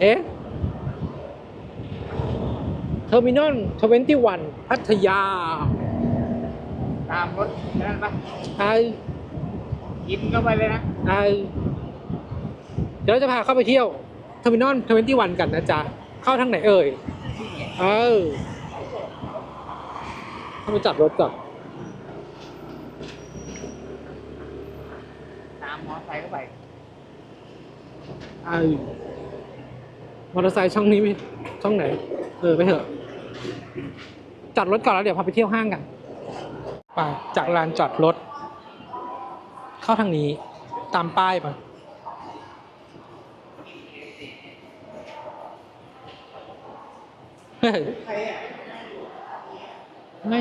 เอ๊ะเทอร์มินอลทเวนตี้วันพัทยา ตามรถนั่นปะไอกินเข้าไปเลยนะไอเดี๋ยวเราจะพาเข้าไปเที่ยวเทอร์มินอลทเวนตี้วันกันนะจ๊ะ เข้าทางไหนเอ่ย เออเข้าไปจัดรถก่อนตามมอไซค์เข้าไปไอม อเตอร์ไซค์ช่องนี้ช่องไหน เออไปเถอะจัดรถก่อนแล้วเดี๋ยวพาไปเที่ยวห้างกันไปจากลานจอดรถ เข้าทางนี้ตามป้ายไปเฮ้ยไม่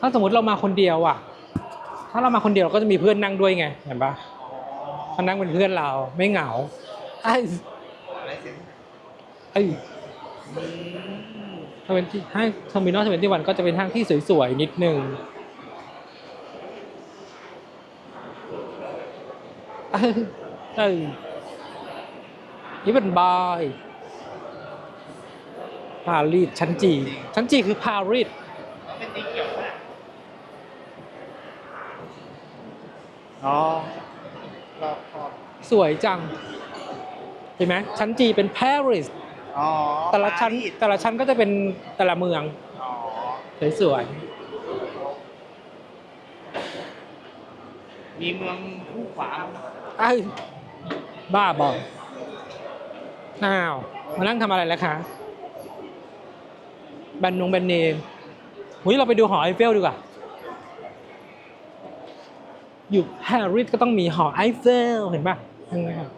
ถ้าสมมติเรามาคนเดียวอะ ถ้าเรามาคนเดียวเราก็จะมีเพื่อนนั่งด้วยไง เห็นปะเขานั่งเป็นเพื่อนเราไม่เหงาไอ้ ไอ้ทเวนที่ห้างเทอร์มินอลทเวนตี้วันก็จะเป็นห้างที่สวยๆนิดนึงเออเออนี่เป็นบายปารีสชั้นจี ชั้นจีคือปารีสมันเป็นสีเขียวนะอ๋อรอบขอบสวยจัง เห็นไหมชั้นจีเป็นปารีส อ๋อแต่ละชั้นปารีสแต่ละชั้นก็จะเป็นแต่ละเมืองอ๋อสวยมีเมืองคู่ขวางๆไอ้ยบ้าบออ้าว มานั่งทำอะไรแล้วคะแบรนด์นงแบรนด์เนมหุยเราไปดูหอไอเฟลดีกว่า อยู่ปารีสก็ต้องมีหอไอเฟลเห็นป่ะยังไงครับ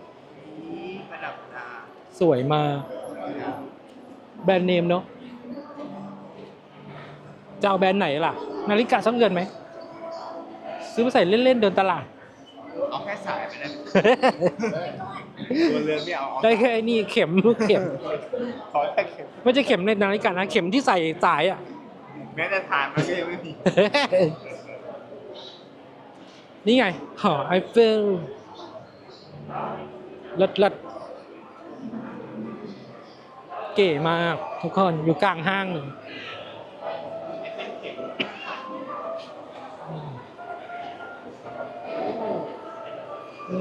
นี่ประดับตาสวยมาก แบรนด์เนมเนาะจะเอาแบรนด์ไหนล่ะ นาฬิกาสักเรือนไหม ซื้อมาใส่เล่น ๆ เดินตลาด เอาแค่สายไปได้ไหมตัวเรือนไม่เอาเอาได้แค่ไอ้นี่เข็มเข็ม ขอแค่เข็มไม่ใช่เข็มในนาฬิกานะ เข็มที่ใส่สายอะ แม้แต่ฐานมันก็ยังไม่มีนี่ไงหอไอเฟลลัดลัด เก๋มากทุกคนอยู่กลางห้างเลยอื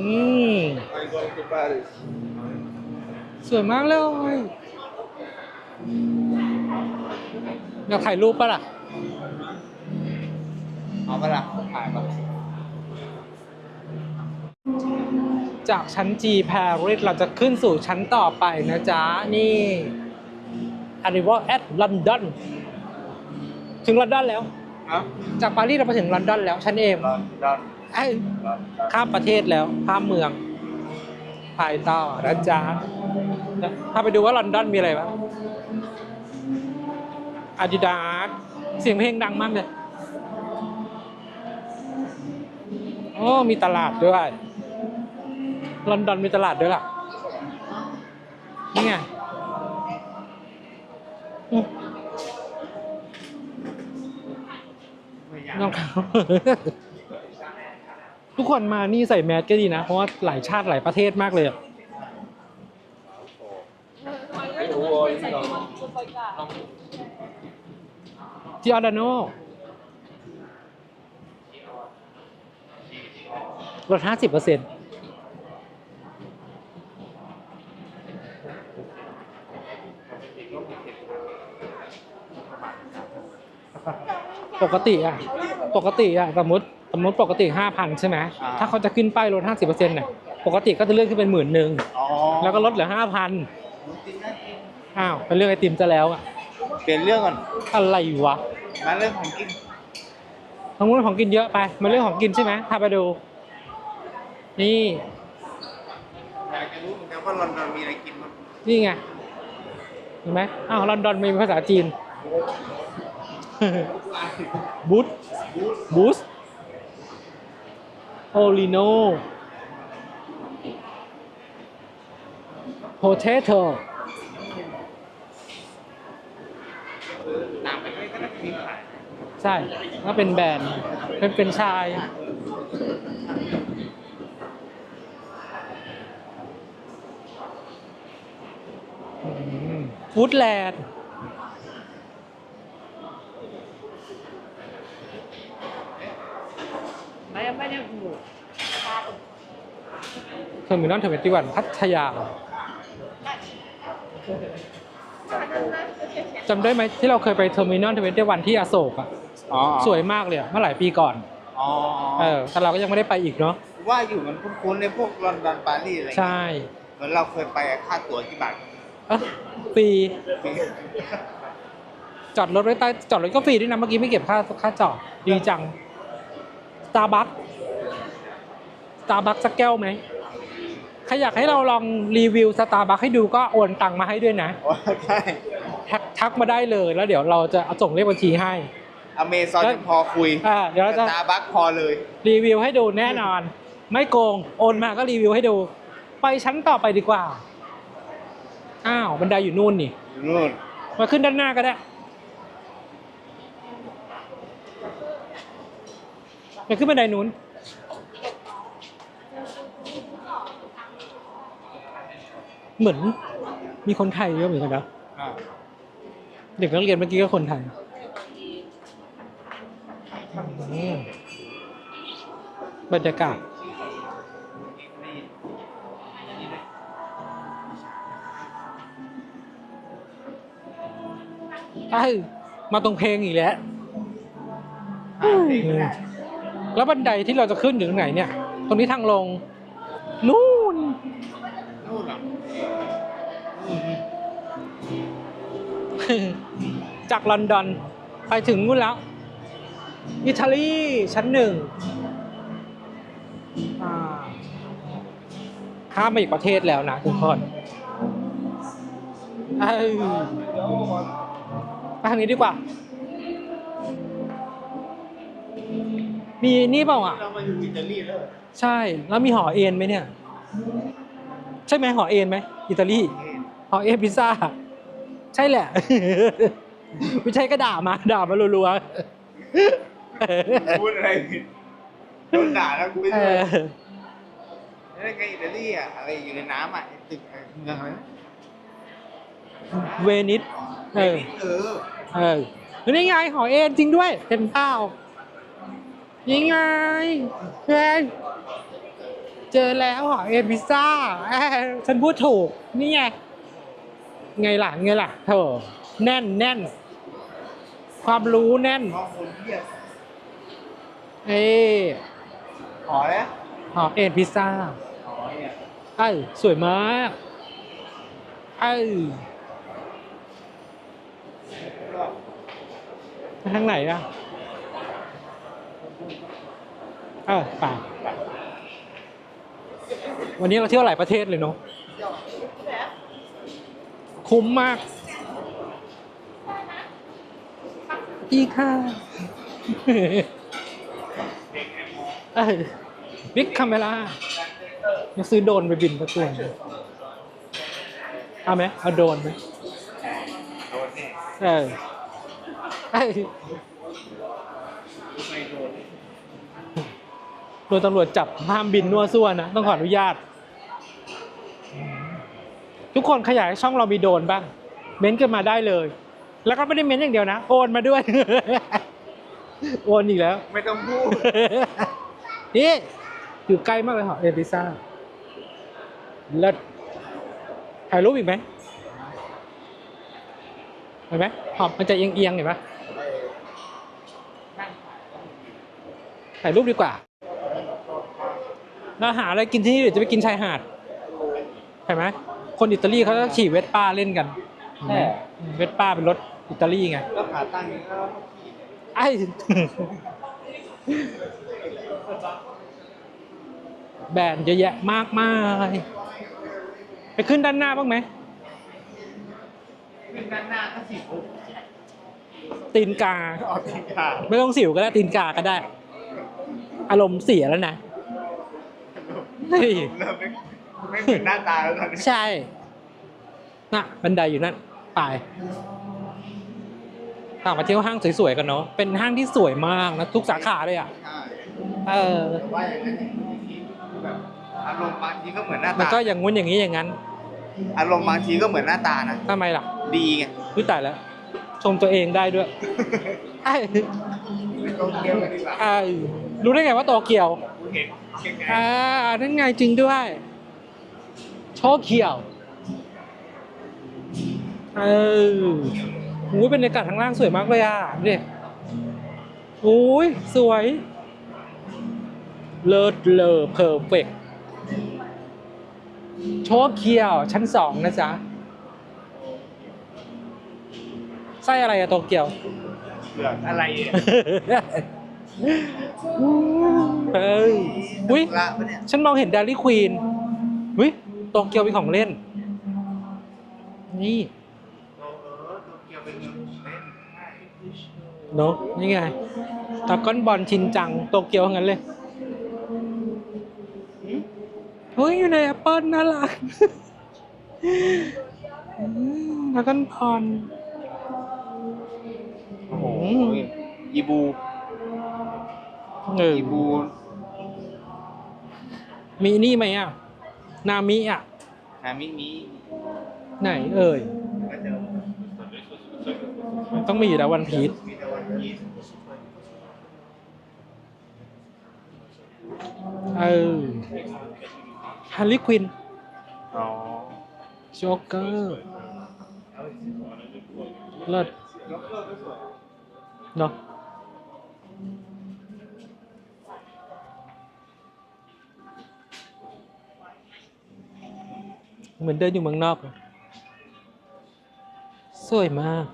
ม I'm going to Paris สวยมากเลยอยากถ่ายรูปปะล่ะ เอาปะล่ะถ่ายปะจากชั้น G Paris เราจะขึ้นสู่ชั้นต่อไปนะจ๊ะ นี่ Arrival at London ถึงลอนดอนแล้วเอ้าจากปารีสเราไปถึงลอนดอนแล้วชั้นเอมดอนดอนไอ้ยดอนข้ามประเทศแล้วข้ามเมืองภายต่อนะจ๊ะถ้าไปดูว่าลอนดอนมีอะไรบ้างอาดิดาสเสียงเพลงดังมากเลยโอ้มีตลาดด้วยลอนดอนมีตลาดด้วยล่ะนี่ไงอืมไม่อยาก รองเท้าทุกคนมานี่ใส่แมสก็ดีนะ เพราะว่าหลายชาติหลายประเทศมากเลยอะจิออดาโนลดห้าสิบเปอร์เซ็นต์ ปกติอะปกติอะสมมติสมมติปกติห้าพันใช่ไหมถ้าเขาจะขึ้นป้ายลดห้าสิบเปอร์เซ็นต์เนี่ยปกติก็จะเลื่อนขึ้นเป็นหมื่นหนึ่งอ๋อแล้วก็ลดเหลือห้าพันจริงนะจริงอ้าวเป็นเรื่องไอติมจะแล้วอะเปลี่ยนเรื่องก่อนอะไรวะมาเรื่องของกินทางนู้นของกินเยอะไปมาเรื่องของกินใช่ไหมพาไปดู นี่อยากจะรู้เหมือนกันว่าลอนดอนมีอะไรกินบ้างนี่ไงเห็นไหมอ้าวลอนดอนมีภาษาจีน บูธบูสโอลิโนโพเทโตต่างประเทศก็น่าจะมีขายใช่ก็เป็นแบรนด์เป็นเป็นชาย ฟูดแลนด์ เทอร์มินอลเทอร์เวนตี้วันพัทยาจำได้ไหมที่เราเคยไปเทอร์มินอลเทอร์เวนตี้วันที่อโศกอะอ๋อสวยมากเลยอะเมื่อหลายปีก่อน อ๋อเออแต่เราก็ยังไม่ได้ไปอีกเนาะว่าอยู่มันคุ้นๆในพวกลอนดอนปารีสอะไรใช่เหมือนเราเคยไปอะค่าตั๋วกี่บาทเอ้อฟรีจอดรถไว้ใต้จอดรถก็ฟรีด้วยนะเมื่อกี้ไม่เก็บค่าค่าจอดดีจังสตาร์บัคสตาร์บัคสักแก้วไหม ใครอยากให้เราลองรีวิวสตาร์บัคให้ดูก็โอนตังมาให้ด้วยนะโอ้ใช่ทักทักมาได้เลยแล้วเดี๋ยวเราจะเอาส่งเลขบัญชีให้อเมซอนยังพอคุยอ่าเดี๋ยวเราจะสตาร์บัคพอเลย รีวิวให้ดูแน่นอน ไม่โกงโอนมาก็รีวิวให้ดู ไปชั้นต่อไปดีกว่า อ้าวบันไดอยู่นู่นนี่อยู่นู่นมาขึ้นด้านหน้าก็ได้ไปขึ้นบันไดนู้น เหมือนมีคนไทยเยอะเหมือนกันนะอ่าเด็กนักเรียนเมื่อกี้ก็คนไทยอืมบรรยากาศไอ้ยมาตรงเพลงอีกแล้วอ่าเพลงก็ได้แล้วบันไดที่เราจะขึ้นอยู่ตรงไหนเนี่ย ตรงนี้ทางลง นู่นนู่น จากลอนดอนไปถึงนู่นแล้ว อิตาลีชั้นหนึ่งอ่าข้ามมาอีกประเทศแล้วนะทุกคนเอ้ยไปทางนี้ดีกว่า มีนี่เปล่าอะ เรามาอยู่อิตาลีแล้ว ใช่ แล้วมีหอเอ็นไหมเนี่ย ใช่ไหมหอเอ็นไหม อิตาลี หอเอ็นพิซซ่า ใช่แหละ ไม่ใช่ก็ด่ามา ด่ามารัวๆพูดอะไรผิดโดนด่าแล้วกูไม่เอรู้อแล้วไงอิตาลีอะอะไรอยู่ในน้ำอะไอ้ตึกอะไรเมืองอะไรนะเวนิสเออ เออเออนี่ไงหอเอ็นจริงด้วยเป็นเป้านี่ไงเฮ้ยเจอแล้วหอเอ็นพิซซ่าเอ้ยฉันพูดถูก นี่ไง ไงล่ะไงล่ะเธอแน่นแน่น ความรู้แน่นมองคนเทียบเอ้ยขอแล้วหอเอ็นพิซซ่าขอเนี่ยเอ้ยสวยมากเอ้ยไปทางไหนอะเออไป่าวันนี้เราเที่ยวหลายประเทศเลยเนาะ คุ้มมากอีค่ะเอ้ยบิ๊กคาเมล่าจะซื้อโดรนไปบินประกวดเอาไหมเอาโดรนไหมโดนแน่เออเอ้ยไม่โดนโดนตำรวจจับห้ามบินนัวซั่วนะ ต้องขออนุญาต ทุกคนขยายช่องเรามีโดรนบ้าง เม้นต์กันมาได้เลย แล้วก็ไม่ได้เม้นต์อย่างเดียวนะ โอนมาด้วย โอนอีกแล้ว ไม่ต้องพูด นี่อยู่ใกล้มากเลยเหรอเอลิซ่าเลิศถ่ายรูปอีกไหมเห็นไหมหอบมันจะเอียงเอียงๆเห็นปะถ่ายรูปดีกว่าเราหาอะไรกินที่นี่หรือจะไปกินชายหาดเห็นไหม คนอิตาลีเขาจะขี่เวสป้าเล่นกันเห็นไหมเวสป้าเป็นรถอิตาลีไงแล้วขาตั้งนี้ก็ไอ้แบรนด์เยอะแยะมากมายไปขึ้นด้านหน้าบ้างไหมขึ้นด้านหน้าก็สิบปุ๊บตีนกาออกทีขาไม่ต้องสิวก็ได้ตีนกาก็ได้ อารมณ์เสียแล้วนะเฮ้ยเริ่ม ไม่ไม่เหมือนหน้าตาแล้วตอนนี้ใช่น่ะบันไดอยู่นั่นไปต่างมาเที่ยวห้างสวยๆกันเนาะเป็นห้างที่สวยมากนะทุกสาขาเลยอะใช่เออแต่ว่าอย่างนั้นอย่างนี้คือแบบอารมณ์บางทีก็เหมือนหน้ามันตาก็อย่างงู้นอย่างนี้อย่างนั้นอารมณ์บางทีก็เหมือนหน้าตานะทำไมล่ะดีไงวิตายแล้ว ชมตัวเองได้ด้วยไอ้โตเกียวกันดีกว่าไอ้รู้ได้ไงว่าโตเกียวกูเห็นยังไง อ่านั่นไงจริงด้วยโชว์ เขียวเออหูยเป็นบรรยากาศทางล่างสวยมากเลยอะดูดิโอ้ยสวย เลิศเลอเพอร์เฟกโชว์เขียวชั้นสองนะจ๊ะไส้อะไรอะโตเกียวเปลือกอะไรเนี่ยเฮ้ยอุ้ยละปะเนี่ย ฉันมองเห็นดารี่ควีนอุ้ยโตเกียวมีของเล่น นี่โอ้โหโตเกียวเป็นเมืองของเล่นใช่เนอะนี่ไงตะก้อนบอลชินจังโตเกียวทั้งนั้นเลยเฮ้ยอยู่ในแอปเปิลน่ารักอืมตะก้อนบอลโอ้โหอืมอีบูเอออีบูมีนี่ไหมอะ นามิอะ นามิมิไหนเอ่ย ก็เจอมันต้องมีอยู่แล้ววันพีชมีแต่วันพีชเออฮาร์ลีควินอ๋อโจ๊กเกอร์เลิศเนาะ เหมือนเดินอยู่เมืองนอกเลยสวยมาก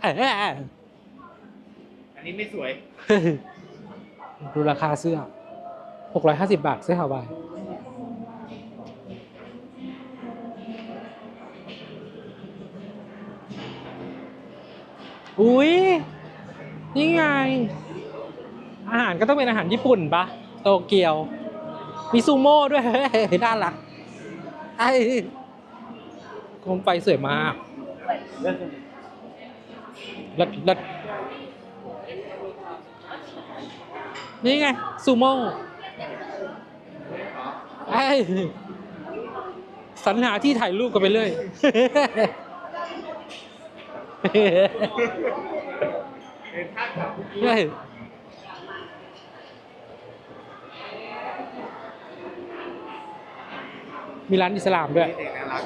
เอ้ยอันนี้ไม่สวย ดูราคาเสื้อ 650 บาทเสื้อฮาวายอุ้ยนี่ไง อาหารก็ต้องเป็นอาหารญี่ปุ่นปะโตเกียว มีซูโม่ด้วยเฮ้ยน่ารัก ไอ้โคมไฟสวยมากรัดรัดนี่ไง ซูโม่ไอ้สรรหาที่ถ่ายรูปกันไปเรื่อยเป็นท่ากับเฮ้ย มีร้านอิสลามด้วย เด็กน่ารัก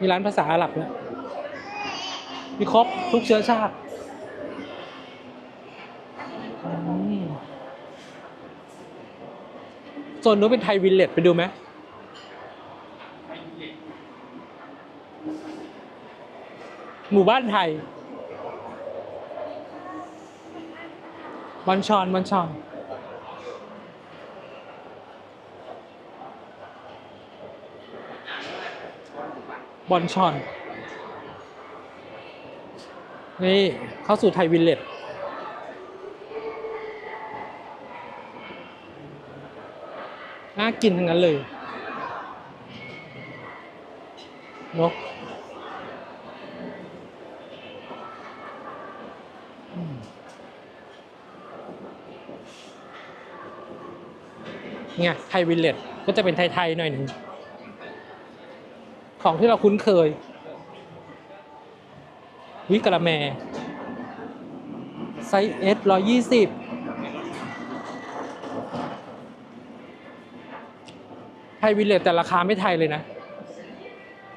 มีร้านภาษาอาหรับด้วยมีครบทุกเชื้อชาติอืมโซนนู้นเป็นไทยวิลเลจไปดูไหมหมู่บ้านไทยบอนชอนบอนชอน บอลชอน นี่ เข้าสู่ไทยวิลเลจน่ากินทั้งนั้นเลยเนกอืมเนี่ยไทยวิลเลจก็จะเป็นไทย ๆ หน่อยหนึ่ง ของที่เราคุ้นเคย วิกระแมไซส์เอสร้อยยี่สิบไทยวิลเลจแต่ราคาไม่ไทยเลยนะ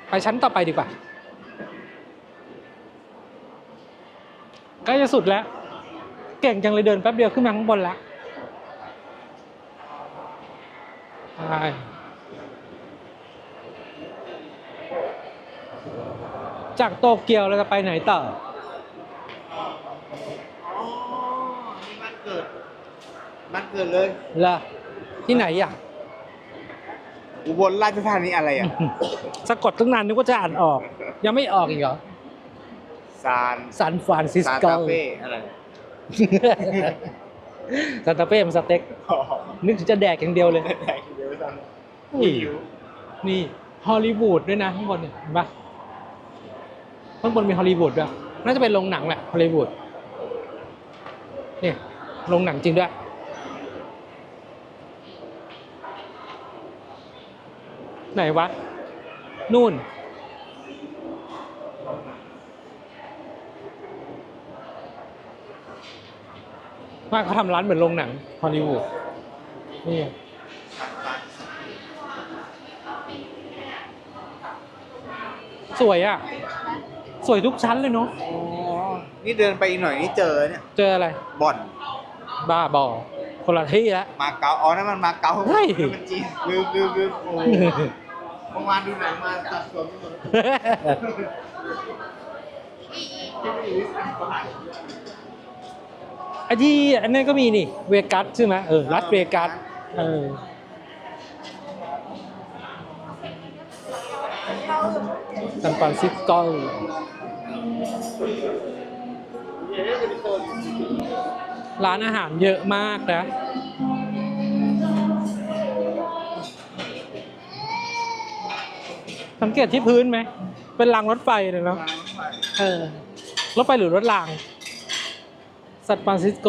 ไปชั้นต่อไปดีกว่าใกล้จะสุดแล้ว เก่งจังเลยเดินแป๊บเดียวขึ้นมาข้างบนแล้วไป จากโตเกียวเราจะไปไหนต่อ อ๋อนี่บ้านเกิดบ้านเกิดเลยล่ะ ที่ไหนอะ อุบลราชธานีอะไรอะ สะกดตั้งนานนึกว่าจะอ่านออก ยังไม่ออกอีกเหรอซานซานฟรานซิสซานโกตาเฟ่อะไรซานตาเฟ่มันสเต็ก อ๋อนึกถึงจะแดกอย่างเดียวเลยแดกเยอะจังนี่หิวนี่ฮอลลีวูดด้วยนะข้างบนเนี่ยเห็นปะ ข้างบนมีฮอลลีวูดด้วยน่าจะเป็นโรงหนังแหละฮอลลีวูดนี่โรงหนังจริงด้วยไหนวะ นู่น ว่าเขาทำร้านเหมือนโรงหนังฮอลลีวูดนี่สวยอะ สวยทุกชั้นเลยเนาะอ๋อนี่เดินไปอีกหน่อยนี่เจอเนี่ยเจออะไร บ่อนบ้าบอคนละที่ละมาเก๊าอ๋อนั่นมันมาเก๊าเฮ้ย นั่นมันจีนลืมลืมลืมโอ้โหเมื่อวานดูหนังมาตัดสนไปหมดที่ไม่รู้สึกเท่าไหร่ไอ้ที่อันนั้นก็มีนี่เวกัสใช่ไหมเออรัสเวกัสเออ ซานฟรานซิสโกร้านอาหารเยอะมากนะสังเกตที่พื้นไหม เป็นรางรถไฟเลยเนาะเออ รถไฟหรือรถรางซานฟรานซิสโก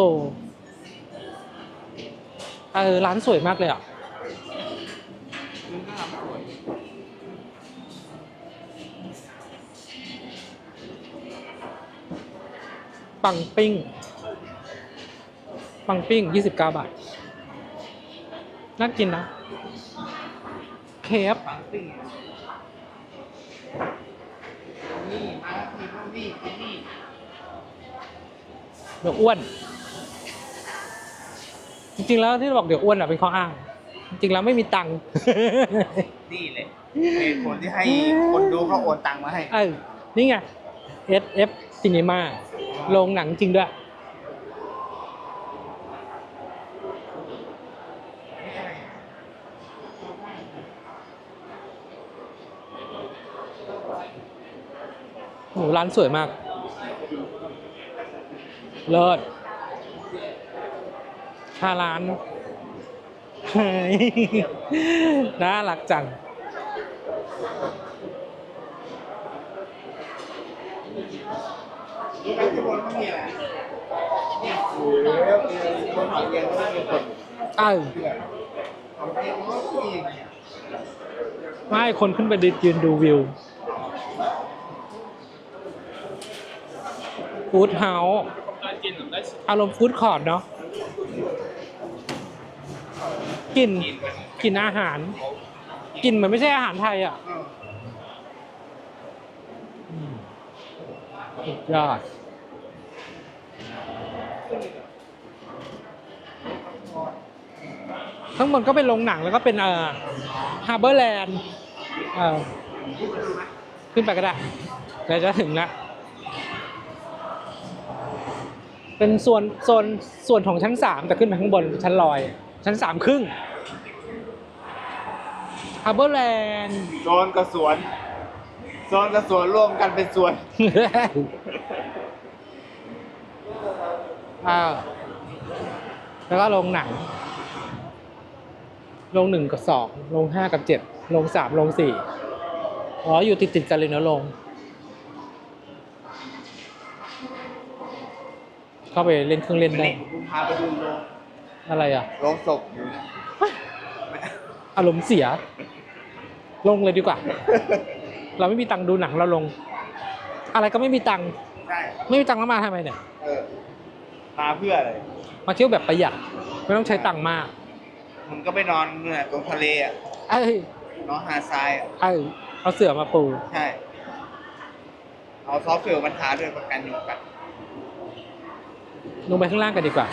เออ ร้านสวยมากเลยอะ ปังปิ้ง ปังปิ้งยี่สิบเก้าบาท น่ากินนะ เคฟปังปิ้งนี่มาแล้วนี่มานี่กินนี่เดี๋ยวอ้วน จริงๆแล้วที่บอกเดี๋ยวอ้วนอะเป็นข้ออ้าง จริงๆแล้วไม่มีตังค์นี่เลยเหตุผลที่ให้คนดูเขาโอนตังค์มาให้ เออนี่ไง SF Cinema โรงหนังจริงด้วย โห ร้านสวยมาก เลิศห้าร้านน่ารักจัง รู้ไหมที่บนเขามีอะไรนี่คือคนหอยเย็นก็มีคน เออไม่คนขึ้นไปดิยืนดูวิวฟู้ดเฮาส์อารมณ์ฟู้ดคอร์ทเนาะกลิ่นกลิ่นอาหารกลิ่นเหมือนไม่ใช่อาหารไทยอะสุดยอด ทั้งหมดก็เป็นโรงหนังแล้วก็เป็นเอ่อฮาร์เบอร์แลนด์เอ่อขึ้นไปก็ได้เดี๋ยวจะถึงแล้วเป็นส่วนโซนส่วนของชั้นสามแต่ขึ้นไปข้างบนชั้นลอย ชั้นสามครึ่งฮาร์เบอร์แลนด์โซนกับสวนโซนกับสวนร่วมกันเป็นสวนอ่าแล้วก็ลงหนัง ลงหนึ่งกับสองลงห้ากับเจ็ดลงสามลงสี่อ๋ออยู่ติดติดๆกันเลยเนอะลง เข้าไปเล่นเครื่องเล่นได้นี่กูพาไปดูโรงอะไรอะ โรงศพอยู่นะอารมณ์เสีย ลงเลยดีกว่า เราไม่มีตังค์ดูหนังเราลง อะไรก็ไม่มีตังค์ใช่ไม่มีตังค์แล้วมาทำไมเนี่ย เออมาเพื่ออะไร มาเที่ยวแบบประหยัดไม่ต้องใช้ตังค์มาก มึงก็ไปนอนเนี่ยตรงทะเลอะเอ้ยนอนหาดทรายอะเอ้ยเอาเสือมาปู ใช่เอาซอฟต์แวร์มาทาด้วยประกันยุงกัดลงไปข้างล่างกันดีกว่า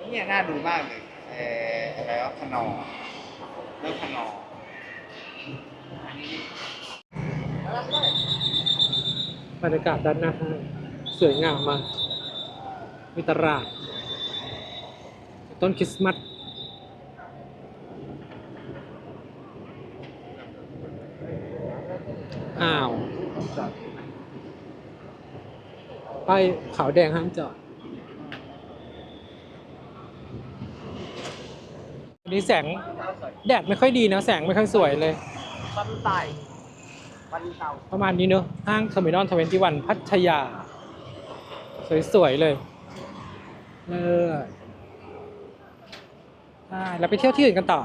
นี่น่าดูมากเลยเอออะไรวะขนอเรื่องขนออันนี้บรรยากาศด้านหน้าห้างสวยงามมากมีตลาด ต้นคริสต์มาสอ้าว ป้ายขาวแดงห้ามจอดวันนี้แสง แดดไม่ค่อยดีนะ แสงไม่ค่อยสวยเลยปันไตปันเตาประมาณนี้เนอะห้างเทอร์มินอลทเวนตี้วันพัทยา สวยๆเลย เลิศ ใช่แล้วไปเที่ยวที่อื่นกันต่อ